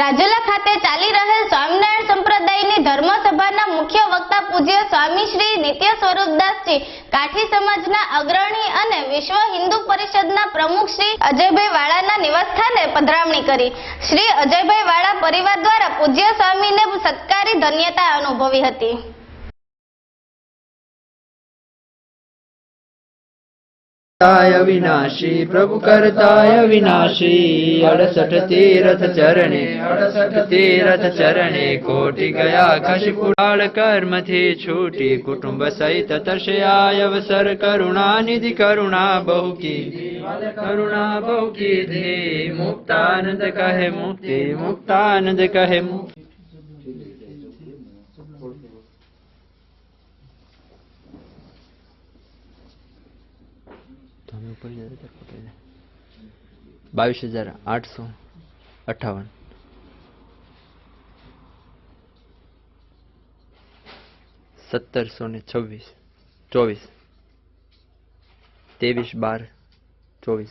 રાજુલા ખાતે ચાલી રહેલ સ્વામિનારાયણ સંપ્રદાયની ધર્મસભાના મુખ્ય વક્તા પૂજ્ય સ્વામી શ્રી નિત્ય સ્વરૂપદાસજી કાઠી સમાજના અગ્રણી અને વિશ્વ હિન્દુ પરિષદના પ્રમુખ શ્રી અજયભાઈ વાળાના નિવાસસ્થાને પધરામણી કરી. શ્રી અજયભાઈ વાળા પરિવાર દ્વારા પૂજ્ય સ્વામીને સત્કારી ધન્યતા અનુભવી હતી. ताय विनाशी प्रभुकर्ताय विनाशी अडसठ तीरथ चरणे अडसठ तीरथ चरणे कोटि गया खुला कर्मथे छोटे कुटुम्ब सहित तश्यायवसर करुणानिधि करुणा बहुकिरुणा धे मुक्तानन्द कहे मुक्ति मुक्तानन्द कहे मुक्ति। તમે ઉપર બાવીસ હજાર આઠસો અઠાવન. સત્તરસો ને છવ્વીસ. ચોવીસ. ત્રેવીસ બાર. ચોવીસ.